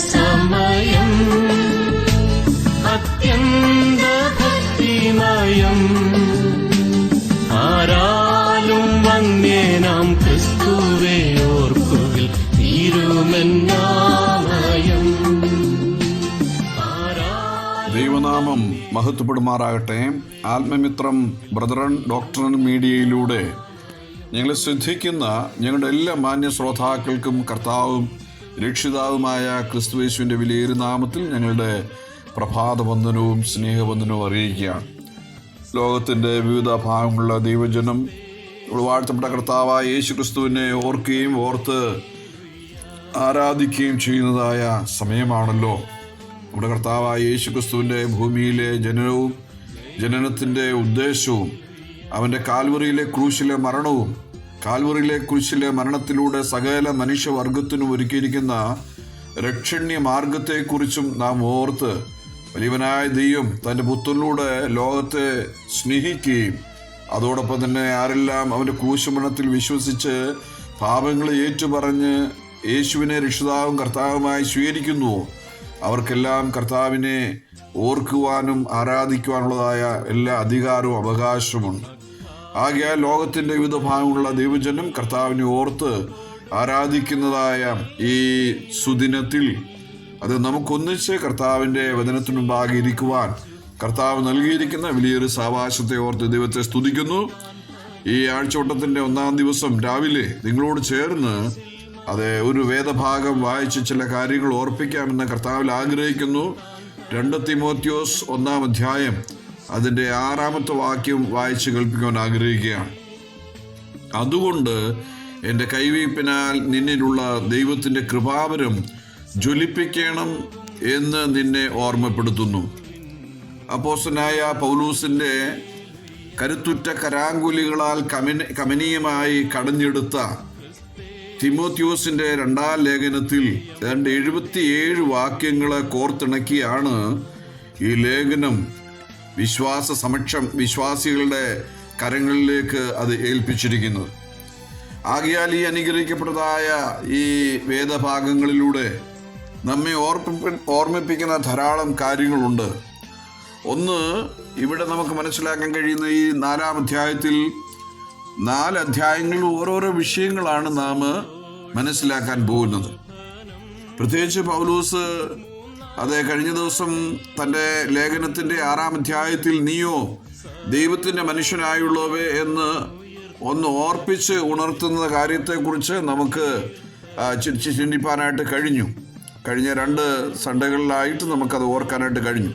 സമയം. അത്യന്ത ഭക്തിമയം ആരാലും നാം ക്രിസ്തുവേ ഓർക്കുകിൽ തീരുമെന്നാമയം. ദൈവനാമം മഹത്വപ്പെടുമാറാകട്ടെ. ആത്മമിത്രം ബ്രദറൻ ഡോക്ടറൻ മീഡിയയിലൂടെ ഞങ്ങളെ ശ്രദ്ധിക്കുന്ന ഞങ്ങളുടെ എല്ലാ മാന്യ ശ്രോതാക്കൾക്കും കർത്താവും രക്ഷിതാവുമായ ക്രിസ്തുവേശുവിന്റെ വിലയേറി നാമത്തിൽ ഞങ്ങളുടെ പ്രഭാതവന്ദനവും സ്നേഹവന്ദനവും അറിയിക്കുകയാണ്. ലോകത്തിന്റെ വിവിധ ഭാഗങ്ങളുള്ള ദൈവജനം വാഴ്ത്തപ്പെട്ട കർത്താവായ യേശു ക്രിസ്തുവിനെ ഓർക്കുകയും ഓർത്ത് ആരാധിക്കുകയും ചെയ്യുന്നതായ സമയമാണല്ലോ. നമ്മുടെ കർത്താവായ യേശു ക്രിസ്തുവിന്റെ ഭൂമിയിലെ ജനനവും ജനനത്തിന്റെ ഉദ്ദേശവും അവന്റെ കാൽവറിയിലെ ക്രൂശിലെ മരണവും കാൽവറിയിലെ കുരിശിലെ മരണത്തിലൂടെ സകല മനുഷ്യവർഗത്തിനും ഒരുക്കിയിരിക്കുന്ന രക്ഷണ്യ മാർഗത്തെക്കുറിച്ചും നാം ഓർത്ത് വലിയവനായ ദൈവം തന്റെ പുത്രനിലൂടെ ലോകത്തെ സ്നേഹിക്കുകയും അതോടൊപ്പം തന്നെ ആരെല്ലാം അവന്റെ ക്രൂശമരണത്തിൽ വിശ്വസിച്ച് പാപങ്ങളെ ഏറ്റുപറഞ്ഞ് യേശുവിനെ രക്ഷിതാവും കർത്താവുമായി സ്വീകരിക്കുന്നുവോ അവർക്കെല്ലാം കർത്താവിനെ ഓർക്കുവാനും ആരാധിക്കുവാനുള്ളതായ എല്ലാ അധികാരവും അവകാശമുണ്ട് ആകയാൽ ലോകത്തിന്റെ വിവിധ ഭാഗങ്ങളുള്ള ദൈവജനം കർത്താവിനെ ഓർത്ത് ആരാധിക്കുന്നതായ ഈ സുദിനത്തിൽ അത് നമുക്കൊന്നിച്ച് കർത്താവിന്റെ വചനത്തിനു മുമ്പാകെ ഇരിക്കുവാൻ കർത്താവ് നൽകിയിരിക്കുന്ന വലിയൊരു സാവകാശത്തെ ഓർത്ത് ദൈവത്തെ സ്തുതിക്കുന്നു. ഈ ആഴ്ചവട്ടത്തിന്റെ ഒന്നാം ദിവസം രാവിലെ നിങ്ങളോട് ചേർന്ന് അത് ഒരു വേദഭാഗം വായിച്ച് ചില കാര്യങ്ങൾ ഓർപ്പിക്കാമെന്ന് കർത്താവിൽ ആഗ്രഹിക്കുന്നു. രണ്ട് തിമോത്യോസ് ഒന്നാം അധ്യായം അതിന്റെ ആറാമത്തെ വാക്യം വായിച്ച് കേൾപ്പിക്കാൻ ആഗ്രഹിക്കുകയാണ്. അതുകൊണ്ട് എന്റെ കൈവീപ്പിനാൽ നിന്നിലുള്ള ദൈവത്തിന്റെ കൃപാവരം ജ്വലിപ്പിക്കണം എന്ന് നിന്നെ ഓർമ്മപ്പെടുത്തുന്നു. അപ്പോസനായ പൗലൂസിന്റെ കരുത്തുറ്റ കരാങ്കുലികളാൽ കമന കമനീയമായി കടഞ്ഞെടുത്ത തിമോത്യൂസിന്റെ രണ്ടാം ലേഖനത്തിൽ രണ്ട് എഴുപത്തിയേഴ് വാക്യങ്ങളെ കോർത്തിണക്കിയാണ് ഈ ലേഖനം വിശ്വാസ സമക്ഷം വിശ്വാസികളുടെ കരങ്ങളിലേക്ക് അത് ഏൽപ്പിച്ചിരിക്കുന്നത് ആകിയാൽ ഈ അനുഗ്രഹിക്കപ്പെട്ടതായ ഈ വേദഭാഗങ്ങളിലൂടെ നമ്മെ ഓർപ്പി ഓർമ്മിപ്പിക്കുന്ന ധാരാളം കാര്യങ്ങളുണ്ട്. ഒന്ന് ഇവിടെ നമുക്ക് മനസ്സിലാക്കാൻ കഴിയുന്ന ഈ നാലാം അധ്യായത്തിൽ നാല് അധ്യായങ്ങളിൽ ഓരോരോ വിഷയങ്ങളാണ് നാം മനസ്സിലാക്കാൻ പോകുന്നത്. പ്രത്യേകിച്ച് പൗലൂസ് അത് കഴിഞ്ഞ ദിവസം തന്റെ ലേഖനത്തിന്റെ ആറാം അധ്യായത്തിൽ നീയോ ദൈവത്തിന്റെ മനുഷ്യനായുള്ളവേ എന്ന് ഒന്ന് ഓർപ്പിച്ച് ഉണർത്തുന്ന കാര്യത്തെക്കുറിച്ച് നമുക്ക് ചിന്തിപ്പാനായിട്ട് കഴിഞ്ഞു. കഴിഞ്ഞ രണ്ട് സൺഡേകളിലായിട്ട് നമുക്കത് ഓർക്കാനായിട്ട് കഴിഞ്ഞു.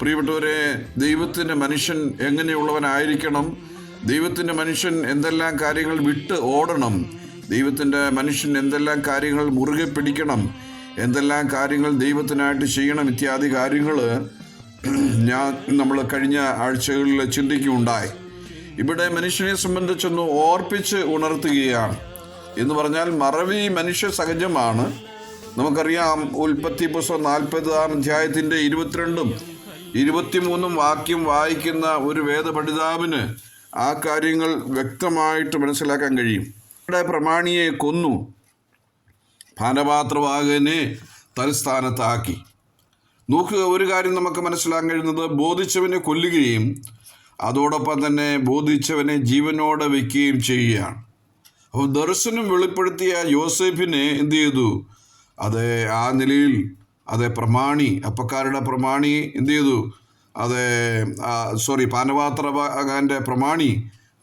പ്രിയപ്പെട്ടവരെ ദൈവത്തിന്റെ മനുഷ്യൻ എങ്ങനെയുള്ളവനായിരിക്കണം? ദൈവത്തിന്റെ മനുഷ്യൻ എന്തെല്ലാം കാര്യങ്ങൾ വിട്ട് ഓടണം? ദൈവത്തിന്റെ മനുഷ്യൻ എന്തെല്ലാം കാര്യങ്ങൾ മുറുകെ പിടിക്കണം? എന്തെല്ലാം കാര്യങ്ങൾ ദൈവത്തിനായിട്ട് ചെയ്യണം ഇത്യാദി കാര്യങ്ങൾ ഞാൻ നമ്മൾ കഴിഞ്ഞ ആഴ്ചകളിൽ ചിന്തിക്കുകയുണ്ടായി. ഇവിടെ മനുഷ്യനെ സംബന്ധിച്ചൊന്ന് ഓർപ്പിച്ച് ഉണർത്തുകയാണ്. എന്ന് പറഞ്ഞാൽ മറവി മനുഷ്യ സഹജമാണ്. നമുക്കറിയാം ഉൽപ്പത്തി പുസ്തകം നാൽപ്പതാം അധ്യായത്തിന്റെ ഇരുപത്തിരണ്ടും ഇരുപത്തിമൂന്നും വാക്യം വായിക്കുന്ന ഒരു വേദപഠിതാവിന് ആ കാര്യങ്ങൾ വ്യക്തമായിട്ട് മനസ്സിലാക്കാൻ കഴിയും. ഇവിടെ പ്രമാണിയെ കൊന്നു. പാനപാത്രവാഹനെ തൽസ്ഥാനത്താക്കി. നോക്കുക ഒരു കാര്യം നമുക്ക് മനസ്സിലാക്കാൻ കഴിയുന്നത് ബോധിച്ചവനെ കൊല്ലുകയും അതോടൊപ്പം തന്നെ ബോധിച്ചവനെ ജീവനോടെ വയ്ക്കുകയും ചെയ്യുകയാണ്. അപ്പോൾ ദർശനം വെളിപ്പെടുത്തിയ യോസേഫിനെ എന്ത് ചെയ്തു? അത് ആ നിലയിൽ അത് പ്രമാണി അപ്പക്കാരുടെ പ്രമാണി എന്ത് ചെയ്തു? അത് സോറി പാനപാത്രകാരന്റെ പ്രമാണി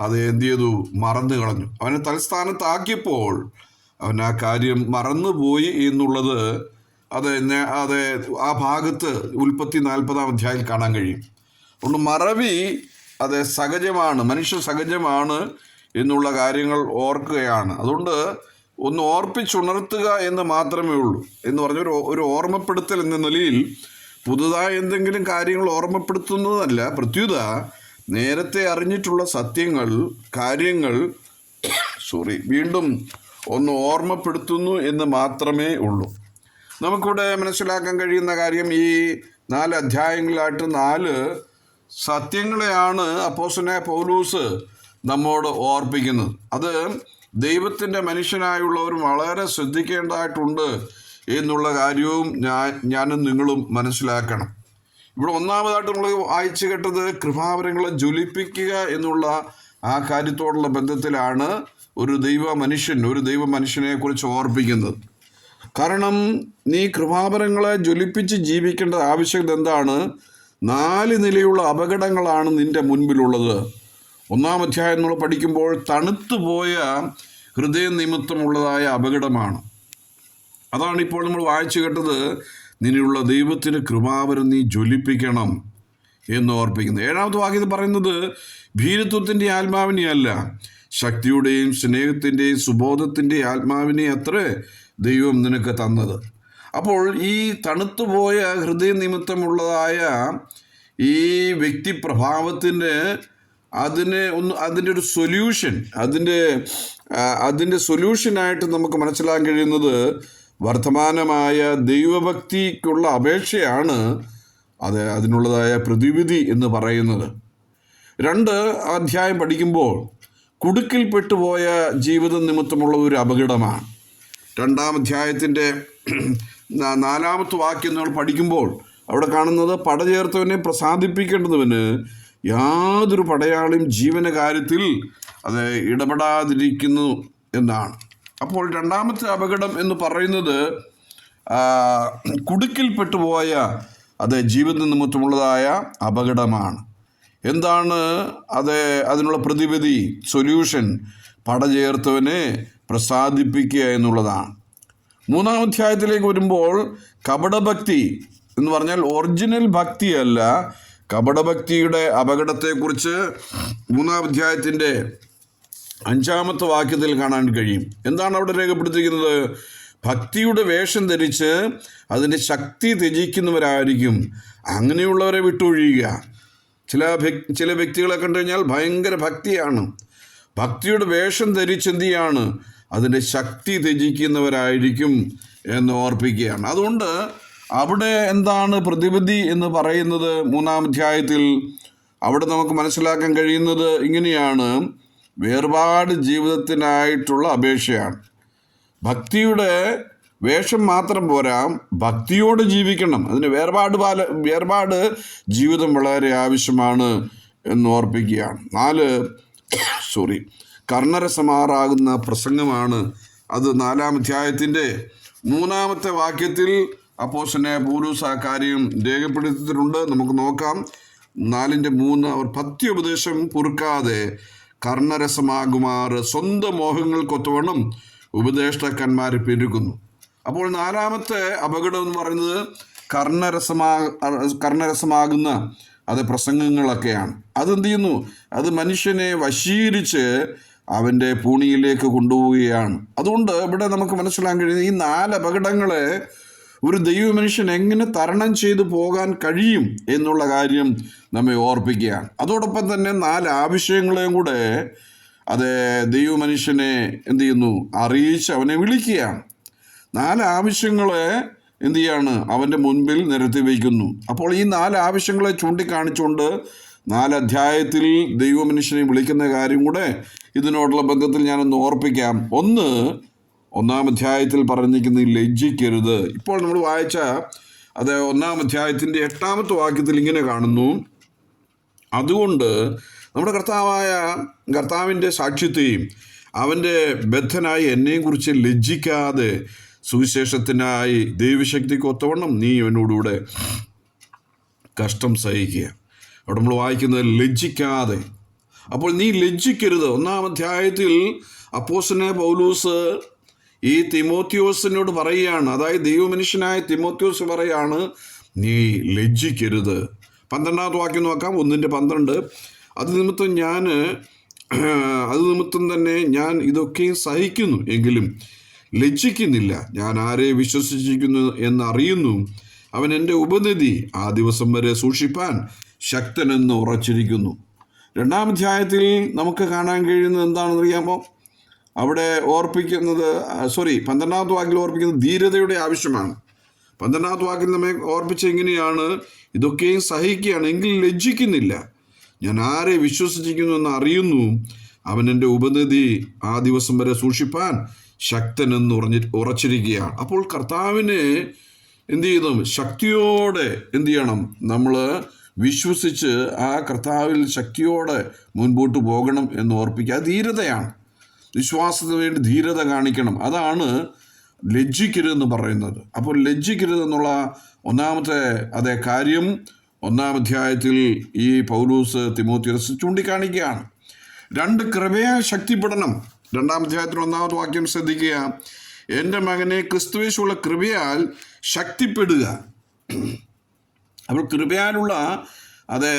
അത് എന്ത് ചെയ്തു? മറന്നു കളഞ്ഞു അവനെ തലസ്ഥാനത്താക്കിയപ്പോൾ അവൻ ആ കാര്യം മറന്നുപോയി എന്നുള്ളത് അത് അത് ആ ഭാഗത്ത് ഉൽപ്പത്തി നാൽപ്പതാം അധ്യായം കാണാൻ കഴിയും. അതുകൊണ്ട് മറവി അത് സഹജമാണ് മനുഷ്യ സഹജമാണ് എന്നുള്ള കാര്യങ്ങൾ ഓർക്കുകയാണ്. അതുകൊണ്ട് ഒന്ന് ഓർപ്പിച്ചുണർത്തുക എന്ന് മാത്രമേ ഉള്ളൂ. എന്ന് പറഞ്ഞ ഒരു ഓർമ്മപ്പെടുത്തൽ എന്ന നിലയിൽ പുതുതായി എന്തെങ്കിലും കാര്യങ്ങൾ ഓർമ്മപ്പെടുത്തുന്നതല്ല. പ്രത്യുത നേരത്തെ അറിഞ്ഞിട്ടുള്ള സത്യങ്ങൾ കാര്യങ്ങൾ സോറി വീണ്ടും ഒന്ന് ഓർമ്മപ്പെടുത്തുന്നു എന്ന് മാത്രമേ ഉള്ളൂ. നമുക്കിവിടെ മനസ്സിലാക്കാൻ കഴിയുന്ന കാര്യം ഈ നാല് അധ്യായങ്ങളിലായിട്ട് നാല് സത്യങ്ങളെയാണ് അപ്പോസനെ പൗലൂസ് നമ്മോട് ഓർപ്പിക്കുന്നത്. അത് ദൈവത്തിന്റെ മനുഷ്യനായുള്ളവരും വളരെ ശ്രദ്ധിക്കേണ്ടതായിട്ടുണ്ട് എന്നുള്ള കാര്യവും ഞാൻ ഞാനും നിങ്ങളും മനസ്സിലാക്കണം. ഇവിടെ ഒന്നാമതായിട്ട് നമ്മൾ വായിച്ചു കേട്ടത് കൃപാവരങ്ങളെ ജ്വലിപ്പിക്കുക എന്നുള്ള ആ കാര്യത്തോടുള്ള ബന്ധത്തിലാണ് ഒരു ദൈവ മനുഷ്യൻ ഒരു ദൈവ മനുഷ്യനെ കുറിച്ച് ഓർപ്പിക്കുന്നത്. കാരണം നീ കൃപാപരങ്ങളെ ജ്വലിപ്പിച്ച് ജീവിക്കേണ്ട ആവശ്യകത എന്താണ്? നാല് നിലയുള്ള അപകടങ്ങളാണ് നിന്റെ മുൻപിലുള്ളത്. ഒന്നാം അധ്യായം നമ്മൾ പഠിക്കുമ്പോൾ തണുത്തുപോയ ഹൃദയ നിമിത്തമുള്ളതായ അപകടമാണ്. അതാണ് ഇപ്പോൾ നമ്മൾ വായിച്ചു കേട്ടത്. നിന്നെയുള്ള ദൈവത്തിന് കൃപാവരം നീ ജ്വലിപ്പിക്കണം എന്ന് ഓർപ്പിക്കുന്നത്. ഏഴാമത്തെ വാക്യത്തിൽ പറയുന്നത് ഭീരത്വത്തിന്റെ ആത്മാവിനെ അല്ല ശക്തിയുടെയും സ്നേഹത്തിന്റെയും സുബോധത്തിന്റെയും ആത്മാവിനെ അത്ര ദൈവം നിനക്ക് തന്നത്. അപ്പോൾ ഈ തണുത്തുപോയ ഹൃദയ നിമിത്തമുള്ളതായ ഈ വ്യക്തിപ്രഭാവത്തിന് അതിന് ഒന്ന് അതിന്റെ ഒരു സൊല്യൂഷൻ അതിന്റെ അതിന്റെ സൊല്യൂഷനായിട്ട് നമുക്ക് മനസ്സിലാക്കാൻ കഴിയുന്നത് വർത്തമാനമായ ദൈവഭക്തിക്കുള്ള അപേക്ഷയാണ് അത് അതിനുള്ളതായ പ്രതിവിധി എന്ന് പറയുന്നത്. രണ്ട് അധ്യായം പഠിക്കുമ്പോൾ കുടുക്കിൽപ്പെട്ടുപോയ ജീവിതം നിമിത്തമുള്ള ഒരു അപകടമാണ്. രണ്ടാം അധ്യായത്തിന്റെ നാലാമത്തെ വാക്യം നമ്മൾ പഠിക്കുമ്പോൾ അവിടെ കാണുന്നത് പട ചേർത്തവനെ പ്രസാദിപ്പിക്കേണ്ടതിന് യാതൊരു പടയാളിയും ജീവന കാര്യത്തിൽ അത് ഇടപെടാതിരിക്കുന്നു എന്നാണ്. അപ്പോൾ രണ്ടാമത്തെ അപകടം എന്ന് പറയുന്നത് കുടുക്കിൽ കുടുക്കിൽപ്പെട്ടുപോയ അത് ജീവിത നിമിത്തമുള്ളതായ അപകടമാണ്. എന്താണ് അത് അതിനുള്ള പ്രതിവിധി സൊല്യൂഷൻ പടചേർത്തവനെ പ്രസാദിപ്പിക്കുക എന്നുള്ളതാണ്. മൂന്നാം അധ്യായത്തിലേക്ക് വരുമ്പോൾ കപടഭക്തി എന്ന് പറഞ്ഞാൽ ഒറിജിനൽ ഭക്തിയല്ല കപടഭക്തിയുടെ അപകടത്തെക്കുറിച്ച് മൂന്നാം അധ്യായത്തിന്റെ അഞ്ചാമത്തെ വാക്യത്തിൽ കാണാൻ കഴിയും. എന്താണ് അവിടെ രേഖപ്പെടുത്തിയിരിക്കുന്നത്? ഭക്തിയുടെ വേഷം ധരിച്ച് അതിന്റെ ശക്തി ത്യജിക്കുന്നവരായിരിക്കും. അങ്ങനെയുള്ളവരെ വിട്ടൊഴിയുക. ചില ചില വ്യക്തികളെ കണ്ടു കഴിഞ്ഞാൽ ഭയങ്കര ഭക്തിയാണ്. ഭക്തിയുടെ വേഷം ധരിച്ചെന്തിയാണ് അതിന്റെ ശക്തി ത്യജിക്കുന്നവരായിരിക്കും എന്ന് ഓർപ്പിക്കുകയാണ്. അതുകൊണ്ട് അവിടെ എന്താണ് പ്രതിവിധി എന്ന് പറയുന്നത് മൂന്നാം അധ്യായത്തിൽ അവിടെ നമുക്ക് മനസ്സിലാക്കാൻ കഴിയുന്നത് ഇങ്ങനെയാണ്. വേർപാട് ജീവിതത്തിനായിട്ടുള്ള അപേക്ഷയാണ്. ഭക്തിയുടെ വേഷം മാത്രം പോരാ ഭക്തിയോട് ജീവിക്കണം. അതിന് വേർപാട് പാല വേർപാട് ജീവിതം വളരെ ആവശ്യമാണ് എന്ന് ഓർപ്പിക്കുകയാണ്. നാല് സോറി കർണരസമാറാകുന്ന പ്രസംഗമാണ് അത് നാലാം അധ്യായത്തിന്റെ മൂന്നാമത്തെ വാക്യത്തിൽ അപ്പോസനെ പൂലൂസ് ആ കാര്യം രേഖപ്പെടുത്തിയിട്ടുണ്ട്. നമുക്ക് നോക്കാം. നാലിന്റെ മൂന്ന് അവർ പത്യോപദേശം പൊറുക്കാതെ കർണരസമാകുമാർ സ്വന്തം മോഹങ്ങൾക്കൊത്തവണ്ണം ഉപദേഷ്ടാക്കന്മാരെ പെരുകുന്നു അപ്പോൾ നാലാമത്തെ അപകടം എന്ന് പറയുന്നത് കർണരസമാ കർണരസമാകുന്ന അത് പ്രസംഗങ്ങളൊക്കെയാണ്. അതെന്ത് ചെയ്യുന്നു? അത് മനുഷ്യനെ വശീകരിച്ച് അവന്റെ പൂണിയിലേക്ക് കൊണ്ടുപോവുകയാണ്. അതുകൊണ്ട് ഇവിടെ നമുക്ക് മനസ്സിലാക്കാൻ കഴിയുന്നത് ഈ നാല് അപകടങ്ങളെ ഒരു ദൈവ മനുഷ്യൻ എങ്ങനെ തരണം ചെയ്തു പോകാൻ കഴിയും എന്നുള്ള കാര്യം നമ്മെ ഓർപ്പിക്കുകയാണ്. അതോടൊപ്പം തന്നെ നാല് ആവശ്യങ്ങളെയും കൂടെ അത് ദൈവമനുഷ്യനെ എന്ത് ചെയ്യുന്നു? അറിയിച്ച് അവനെ വിളിക്കുകയാണ്. നാല് ആവശ്യങ്ങളെ എന്തു ചെയ്യാണ്? അവന്റെ മുൻപിൽ നിരത്തി വയ്ക്കുന്നു. അപ്പോൾ ഈ നാല് ആവശ്യങ്ങളെ ചൂണ്ടിക്കാണിച്ചുകൊണ്ട് നാല് അധ്യായത്തിൽ ദൈവമനുഷ്യനെ വിളിക്കുന്ന കാര്യം കൂടെ ഇതിനോടുള്ള ബന്ധത്തിൽ ഞാനൊന്ന് ഓർപ്പിക്കാം. ഒന്ന് ഒന്നാം അധ്യായത്തിൽ പറഞ്ഞിരിക്കുന്ന ലജ്ജിക്കരുത്. ഇപ്പോൾ നമ്മൾ വായിച്ച അത് ഒന്നാം അധ്യായത്തിന്റെ എട്ടാമത്തെ വാക്യത്തിൽ ഇങ്ങനെ കാണുന്നു. അതുകൊണ്ട് നമ്മുടെ കർത്താവായ കർത്താവിന്റെ സാക്ഷ്യത്തെയും അവന്റെ ബദ്ധനായി എന്നെയും കുറിച്ച് ലജ്ജിക്കാതെ സുവിശേഷത്തിനായി ദൈവശക്തിക്ക് ഒത്തവണ്ണം നീ എന്നോടുകൂടെ കഷ്ടം സഹിക്കുക. അവിടെ നമ്മൾ വായിക്കുന്നത് ലജ്ജിക്കാതെ. അപ്പോൾ നീ ലജ്ജിക്കരുത്. ഒന്നാം അധ്യായത്തിൽ അപ്പോസിനെ പൗലൂസ് ഈ തിമോത്യോസിനോട് പറയുകയാണ്. അതായത് ദൈവമനുഷ്യനായ തിമോത്യോസ് പറയാണ് നീ ലജ്ജിക്കരുത്. പന്ത്രണ്ടാമത്തെ വാക്യം നോക്കാം. ഒന്നിന്റെ പന്ത്രണ്ട്. അത് നിമിത്തം ഞാൻ അത് നിമിത്തം തന്നെ ഞാൻ ഇതൊക്കെയും സഹിക്കുന്നു. എങ്കിലും ലജ്ജിക്കുന്നില്ല. ഞാൻ ആരെ വിശ്വസിച്ചിരിക്കുന്നു എന്നറിയുന്നു. അവൻ എന്റെ ഉപനിധി ആ ദിവസം വരെ സൂക്ഷിപ്പാൻ ശക്തനെന്ന് ഉറച്ചിരിക്കുന്നു. രണ്ടാം അധ്യായത്തിൽ നമുക്ക് കാണാൻ കഴിയുന്നത് എന്താണെന്ന് അറിയാമോ? അവിടെ ഓർപ്പിക്കുന്നത് സോറി പന്ത്രണ്ടാമത്തെ വാക്കിൽ ഓർപ്പിക്കുന്നത് ധീരതയുടെ ആവശ്യമാണ്. പന്ത്രണ്ടാമത്തെ വാക്കിൽ നമ്മെ ഓർപ്പിച്ച എങ്ങനെയാണ്? ഇതൊക്കെയും സഹിക്കുകയാണ് എങ്കിൽ ലജ്ജിക്കുന്നില്ല. ഞാൻ ആരെ വിശ്വസിച്ചിരിക്കുന്നു എന്ന് അറിയുന്നു അവൻ എന്റെ ഉപനിധി ആ ദിവസം വരെ സൂക്ഷിപ്പാൻ ശക്തനെന്ന് ഉറഞ്ഞി ഉറച്ചിരിക്കുകയാണ്. അപ്പോൾ കർത്താവിനെ എന്ത് ചെയ്തു? ശക്തിയോടെ എന്ത് ചെയ്യണം? നമ്മൾ വിശ്വസിച്ച് ആ കർത്താവിൽ ശക്തിയോടെ മുൻപോട്ട് പോകണം എന്ന് ഓർപ്പിക്കുക. ധീരതയാണ്. വിശ്വാസത്തിന് വേണ്ടി ധീരത കാണിക്കണം. അതാണ് ലജ്ജിക്കരുതെന്ന് പറയുന്നത്. അപ്പോൾ ലജ്ജിക്കരുതെന്നുള്ള ഒന്നാമത്തെ അതേ കാര്യം ഒന്നാം അധ്യായത്തിൽ ഈ പൗലൂസ് തിമോത്തിയസ് ചൂണ്ടിക്കാണിക്കുകയാണ്. രണ്ട് കൃപയാൽ ശക്തിപ്പെടണം. രണ്ടാം അധ്യായത്തിൽ ഒന്നാമത്തെ വാക്യം ശ്രദ്ധിക്കുക. എന്റെ മകനെ ക്രിസ്തുവേശുള്ള കൃപയാൽ ശക്തിപ്പെടുക. അപ്പോൾ കൃപയാലുള്ള അത്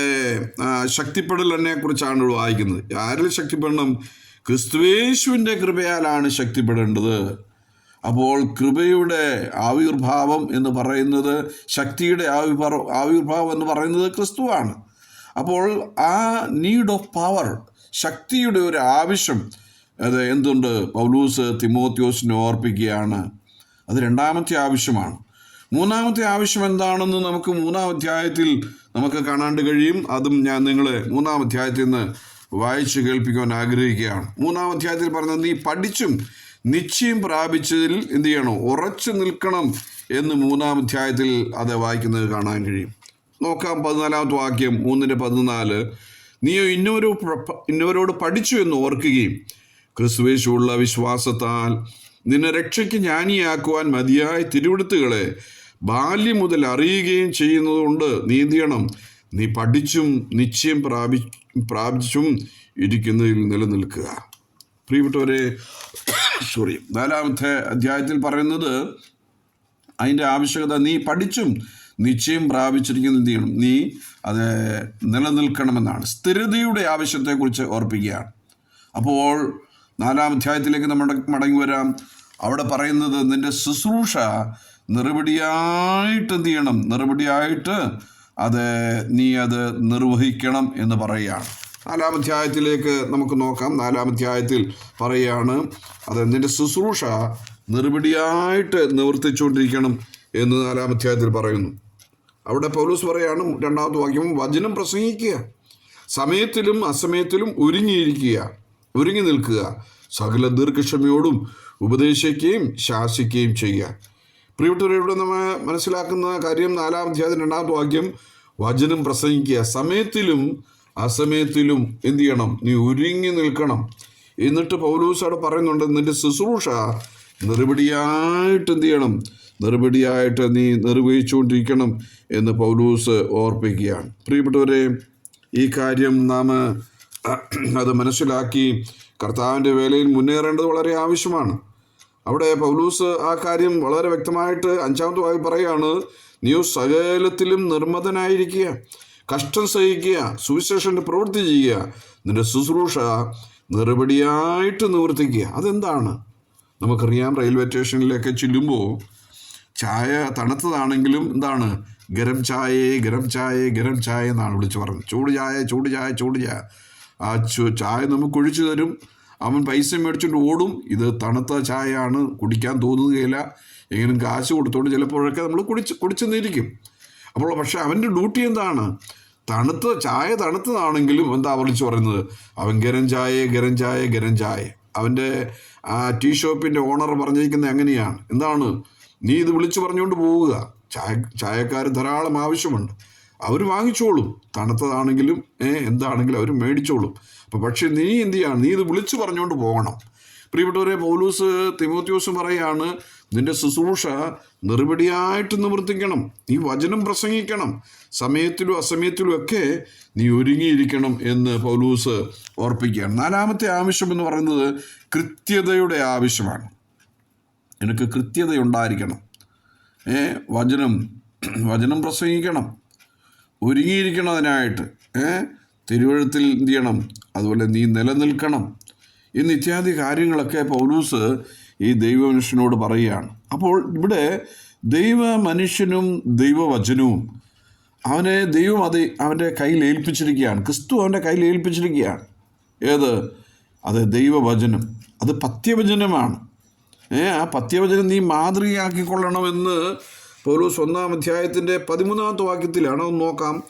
ശക്തിപ്പെടലിനെ കുറിച്ചാണ് വായിക്കുന്നത്. ആരിൽ ശക്തിപ്പെടണം? ക്രിസ്തുവേശുവിന്റെ കൃപയാലാണ് ശക്തിപ്പെടേണ്ടത്. അപ്പോൾ കൃപയുടെ ആവിർഭാവം എന്ന് പറയുന്നത് ശക്തിയുടെ ആവിർഭാവം ആവിർഭാവം എന്ന് പറയുന്നത് ക്രിസ്തുവാണ്. അപ്പോൾ ആ നീഡ് ഓഫ് പവർ ശക്തിയുടെ ഒരു ആവശ്യം അത് എന്തുണ്ട്? പൗലൂസ് തിമോത്യോസിനെ ഓർപ്പിക്കുകയാണ്. അത് രണ്ടാമത്തെ ആവശ്യമാണ്. മൂന്നാമത്തെ ആവശ്യം എന്താണെന്ന് നമുക്ക് മൂന്നാം അധ്യായത്തിൽ നമുക്ക് കാണാണ്ട് കഴിയും. അതും ഞാൻ നിങ്ങളെ മൂന്നാം അധ്യായത്തിൽ നിന്ന് വായിച്ചു കേൾപ്പിക്കുവാൻ ആഗ്രഹിക്കുകയാണ്. മൂന്നാം അധ്യായത്തിൽ പറഞ്ഞത് നീ പഠിച്ചും നിശ്ചയം പ്രാപിച്ചതിൽ എന്ത് ചെയ്യണം? ഉറച്ചു നിൽക്കണം എന്ന് മൂന്നാം അധ്യായത്തിൽ അത് വായിക്കുന്നത് കാണാൻ കഴിയും. നോക്കാം പതിനാലാമത്തെ വാക്യം മൂന്നിന്റെ പതിനാല്. നീ ഇന്നോരോ ഇന്നവരോട് പഠിച്ചു എന്ന് ഓർക്കുകയും ക്രിസ്തുവേശുള്ള വിശ്വാസത്താൽ നിന്നെ രക്ഷയ്ക്ക് ജ്ഞാനിയാക്കുവാൻ മതിയായ തിരുവിടുത്തുകളെ ബാല്യം മുതൽ അറിയുകയും ചെയ്യുന്നതുകൊണ്ട് നീ എന്ത് ചെയ്യണം? നീ പഠിച്ചും നിശ്ചയം പ്രാപി പ്രാപിച്ചും ഇരിക്കുന്നതിൽ നിലനിൽക്കുക. പ്രിയപ്പെട്ടവരെ സോറി നാലാമത്തെ അധ്യായത്തിൽ പറയുന്നത് അതിന്റെ ആവശ്യകത നീ പഠിച്ചും നിശ്ചയം പ്രാപിച്ചിരിക്കുന്ന എന്ത് ചെയ്യണം? നീ അത് നിലനിൽക്കണമെന്നാണ്. സ്ഥിരതയുടെ ആവശ്യത്തെക്കുറിച്ച് ഓർപ്പിക്കുകയാണ്. അപ്പോൾ നാലാം അധ്യായത്തിലേക്ക് നമ്മൾ മടങ്ങി വരാം. അവിടെ പറയുന്നത് നിന്റെ ശുശ്രൂഷ നിറപടിയായിട്ട് എന്ത് ചെയ്യണം? നിറപടിയായിട്ട് അത് നീ അത് നിർവഹിക്കണം എന്ന് പറയുകയാണ്. നാലാം അധ്യായത്തിലേക്ക് നമുക്ക് നോക്കാം. നാലാം അധ്യായത്തിൽ പറയുകയാണ് അത് നിന്റെ ശുശ്രൂഷ നിർവടിയായിട്ട് നിവർത്തിച്ചുകൊണ്ടിരിക്കണം എന്ന് നാലാം അധ്യായത്തിൽ പറയുന്നു. അവിടെ പൗലൂസ് പറയാണ് രണ്ടാമത്തെ വാക്യം വചനം പ്രസംഗിക്കുക. സമയത്തിലും അസമയത്തിലും ഒരുങ്ങിയിരിക്കുക. ഒരുങ്ങി നിൽക്കുക. സകല ദീർഘക്ഷമയോടും ഉപദേശിക്കുകയും ശാസിക്കുകയും ചെയ്യുക. പ്രിയപ്പെട്ടവരോട് നമ്മൾ മനസ്സിലാക്കുന്ന കാര്യം നാലാം അധ്യായത്തിൽ രണ്ടാമത്തെ വാക്യം വചനം പ്രസംഗിക്കുക. സമയത്തിലും അസമയത്തിലും എന്തു ചെയ്യണം? നീ ഒരുങ്ങി നിൽക്കണം. എന്നിട്ട് പൗലൂസ് അവിടെ പറയുന്നുണ്ട് നിന്റെ ശുശ്രൂഷ നിർപടിയായിട്ട് എന്തു ചെയ്യണം? നിർപടിയായിട്ട് നീ നിർവഹിച്ചുകൊണ്ടിരിക്കണം എന്ന് പൗലൂസ് ഓർപ്പിക്കുകയാണ്. പ്രിയപ്പെട്ടവരെ ഈ കാര്യം നാം അത് മനസ്സിലാക്കി കർത്താവിന്റെ വേലയിൽ മുന്നേറേണ്ടത് വളരെ ആവശ്യമാണ്. അവിടെ പൗലൂസ് ആ കാര്യം വളരെ വ്യക്തമായിട്ട് അഞ്ചാമത്തെ വായി പറയുകയാണ് നീ സകലത്തിലും നിർമ്മതനായിരിക്കുക കഷ്ടം സഹിക്കുക സുവിശേഷന്റെ പ്രവൃത്തി ചെയ്യുക നിന്റെ ശുശ്രൂഷ നിറപടിയായിട്ട് നിവർത്തിക്കുക. അതെന്താണ്? നമുക്കറിയാം റെയിൽവേ സ്റ്റേഷനിലൊക്കെ ചെല്ലുമ്പോൾ ചായ തണുത്തതാണെങ്കിലും എന്താണ്? ഗരം ചായേ ഗരം ചായേ ഗരം ചായ എന്നാണ് വിളിച്ച് പറഞ്ഞത്. ചൂട് ചായ ചൂട് ചായ ചൂട് ചായ. ആ ചായ നമുക്ക് ഒഴിച്ചു തരും. അവൻ പൈസ മേടിച്ചുകൊണ്ട് ഓടും. ഇത് തണുത്ത ചായയാണ്. കുടിക്കാൻ തോന്നുകയില്ല. എങ്കിലും കാശ് കൊടുത്തോണ്ട് ചിലപ്പോഴൊക്കെ നമ്മൾ കുടിച്ച് കുടിച്ചെന്നിരിക്കും. അപ്പോൾ പക്ഷെ അവന്റെ ഡ്യൂട്ടി എന്താണ്? തണുത്ത ചായ തണുത്തതാണെങ്കിലും എന്താ വിളിച്ച് പറയുന്നത്? അവൻ ഗരം ചായ ഗരം ചായ ഗരം ചായ. അവന്റെ ആ ടീ ഷോപ്പിന്റെ ഓണർ പറഞ്ഞിരിക്കുന്നത് എങ്ങനെയാണ് എന്താണ്? നീ ഇത് വിളിച്ചു പറഞ്ഞുകൊണ്ട് പോവുക. ചായ ചായക്കാർ ധാരാളം ആവശ്യമുണ്ട്. അവർ വാങ്ങിച്ചോളും. തണുത്തതാണെങ്കിലും എന്താണെങ്കിലും അവർ മേടിച്ചോളും. അപ്പോൾ പക്ഷേ നീ എന്ത് ചെയ്യാണ്? നീ ഇത് വിളിച്ചു പറഞ്ഞുകൊണ്ട് പോകണം. പ്രിയപ്പെട്ടവരെ പൗലൂസ് തിമോത്യോസ് പറയാണ് നിന്റെ ശുശ്രൂഷ നിർവടിയായിട്ട് നിവർത്തിക്കണം. നീ വചനം പ്രസംഗിക്കണം. സമയത്തിലും അസമയത്തിലും ഒക്കെ നീ ഒരുങ്ങിയിരിക്കണം എന്ന് പൗലൂസ് ഓർപ്പിക്കുകയാണ്. നാലാമത്തെ ആവശ്യം എന്ന് പറയുന്നത് കൃത്യതയുടെ ആവശ്യമാണ്. നിനക്ക് കൃത്യതയുണ്ടായിരിക്കണം ഏ വചനം വചനം പ്രസംഗിക്കണം. ഒരുങ്ങിയിരിക്കണം അതിനായിട്ട് തിരുവഴുത്തിൽ എന്ത് ചെയ്യണം? അതുപോലെ നീ നിലനിൽക്കണം. എന്ന് ഇത്യാദി കാര്യങ്ങളൊക്കെ പൗലൂസ് ഈ ദൈവമനുഷ്യനോട് പറയുകയാണ്. അപ്പോൾ ഇവിടെ ദൈവ മനുഷ്യനും ദൈവവചനവും അവനെ ദൈവം അത് അവന്റെ കയ്യിൽ ഏൽപ്പിച്ചിരിക്കുകയാണ്. ക്രിസ്തു അവന്റെ കയ്യിൽ ഏൽപ്പിച്ചിരിക്കുകയാണ്. ഏത്? അത് ദൈവവചനം. അത് പത്യവചനമാണ്. ഏ? ആ പത്യവചനം നീ മാതൃകയാക്കിക്കൊള്ളണമെന്ന് പൗലോസ് ഒന്നാം അധ്യായത്തിന്റെ പതിമൂന്നാമത്തെ വാക്യത്തിലാണ്. ഒന്ന് നോക്കാം.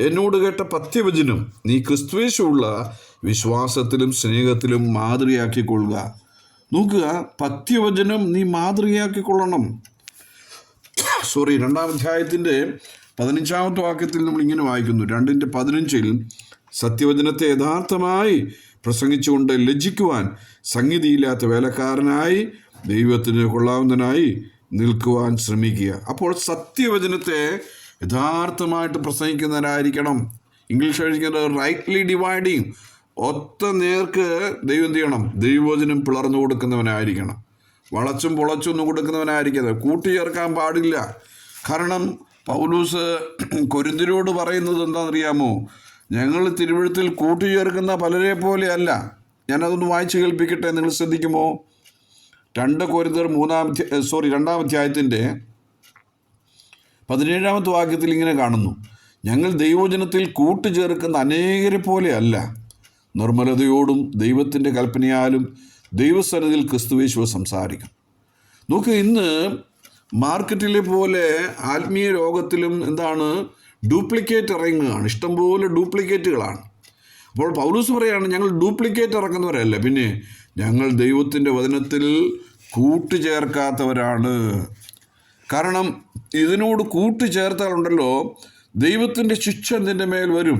എന്നോട് കേട്ട പത്യവചനം നീ ക്രിസ്തുവേശുള്ള വിശ്വാസത്തിലും സ്നേഹത്തിലും മാതൃകയാക്കിക്കൊള്ളുക നോക്കുക പത്യവചനം നീ മാതൃകയാക്കിക്കൊള്ളണം. സോറി രണ്ടാം അധ്യായത്തിന്റെ പതിനഞ്ചാമത്തെ വാക്യത്തിൽ നമ്മൾ ഇങ്ങനെ വായിക്കുന്നു. രണ്ടിന്റെ പതിനഞ്ചിൽ സത്യവചനത്തെ യഥാർത്ഥമായി പ്രസംഗിച്ചുകൊണ്ട് ലജ്ജിക്കുവാൻ സംഗതിയില്ലാത്ത വേലക്കാരനായി ദൈവത്തിന് കൊള്ളാവുന്നതിനായി നിൽക്കുവാൻ ശ്രമിക്കുക. അപ്പോൾ സത്യവചനത്തെ യഥാർത്ഥമായിട്ട് പ്രസംഗിക്കുന്നവരായിരിക്കണം. ഇംഗ്ലീഷ് എഴുതിക്കുന്നത് റൈറ്റ്ലി ഡിവൈഡിങ് ഒത്ത നേർക്ക് ദൈവം എന്ത് ചെയ്യണം? ദൈവവചനം പിളർന്നു കൊടുക്കുന്നവനായിരിക്കണം. വളച്ചും പൊളച്ചും ഒന്നും കൊടുക്കുന്നവനായിരിക്കരുത്. കൂട്ടിച്ചേർക്കാൻ പാടില്ല. കാരണം പൗലൂസ് കൊരിന്തിരോട് പറയുന്നത് എന്താണെന്നറിയാമോ? ഞങ്ങൾ തിരുവഴുത്തിൽ കൂട്ടിച്ചേർക്കുന്ന പലരെ പോലെയല്ല ഞാനതൊന്ന് വായിച്ചു കേൾപ്പിക്കട്ടെ? നിങ്ങൾ ശ്രദ്ധിക്കുമോ? രണ്ട് കോരിന്തർ മൂന്നാം സോറി രണ്ടാം അധ്യായത്തിന്റെ പതിനേഴാമത്തെ വാക്യത്തിൽ ഇങ്ങനെ കാണുന്നു. ഞങ്ങൾ ദൈവജനത്തിൽ കൂട്ടുചേർക്കുന്ന അനേകരെ പോലെയല്ല. നിർമ്മലതയോടും ദൈവത്തിന്റെ കൽപ്പനയാലും ദൈവസ്ഥലത്തിൽ ക്രിസ്തുവേശുവ സംസാരിക്കും. നോക്ക് ഇന്ന് മാർക്കറ്റിലെ പോലെ ആത്മീയ രോഗത്തിലും എന്താണ് ഡ്യൂപ്ലിക്കേറ്റ് ഇറങ്ങുകയാണ്. ഇഷ്ടംപോലെ ഡ്യൂപ്ലിക്കേറ്റുകളാണ്. അപ്പോൾ പൗലൂസ് പറയാണ് ഞങ്ങൾ ഡ്യൂപ്ലിക്കേറ്റ് ഇറക്കുന്നവരല്ല പിന്നെ ഞങ്ങൾ ദൈവത്തിന്റെ വചനത്തിൽ കൂട്ടുചേർക്കാത്തവരാണ്. കാരണം ഇതിനോട് കൂട്ടുചേർത്താലുണ്ടല്ലോ ദൈവത്തിന്റെ ശിക്ഷ നിന്റെ മേൽ വരും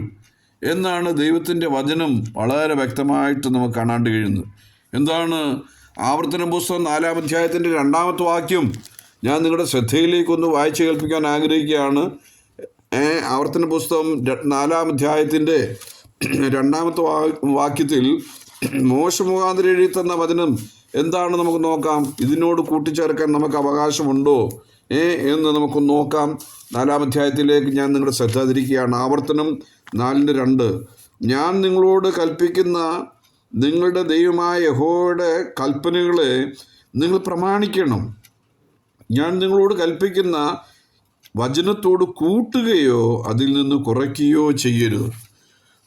എന്നാണ് ദൈവത്തിന്റെ വചനം വളരെ വ്യക്തമായിട്ട് നമുക്ക് കാണാണ്ട് കഴിയുന്നത്. എന്താണ് ആവർത്തന പുസ്തകം നാലാം അധ്യായത്തിന്റെ രണ്ടാമത്തെ വാക്യം? ഞാൻ നിങ്ങളുടെ ശ്രദ്ധയിലേക്കൊന്ന് വായിച്ചു കേൾപ്പിക്കാൻ ആഗ്രഹിക്കുകയാണ്. ആവർത്തന പുസ്തകം നാലാം അധ്യായത്തിന്റെ രണ്ടാമത്തെ വാക്യത്തിൽ മോശ മുഖാന്തരം എഴുതി തന്ന വചനം എന്താണ് നമുക്ക് നോക്കാം? ഇതിനോട് കൂട്ടിച്ചേർക്കാൻ നമുക്ക് അവകാശമുണ്ടോ? ഏ എന്ന് നമുക്ക് നോക്കാം. നാലാം അധ്യായത്തിലേക്ക് ഞാൻ നിങ്ങളുടെ ശ്രദ്ധ തിരിക്കുകയാണ് ആവർത്തനം നാലിന്റെ രണ്ട്. ഞാൻ നിങ്ങളോട് കൽപ്പിക്കുന്ന നിങ്ങളുടെ ദൈവമായ യഹോയുടെ കൽപ്പനകളെ നിങ്ങൾ പ്രമാണിക്കണം. ഞാൻ നിങ്ങളോട് കൽപ്പിക്കുന്ന വചനത്തോട് കൂട്ടുകയോ അതിൽ നിന്ന് കുറയ്ക്കുകയോ ചെയ്യരുത്.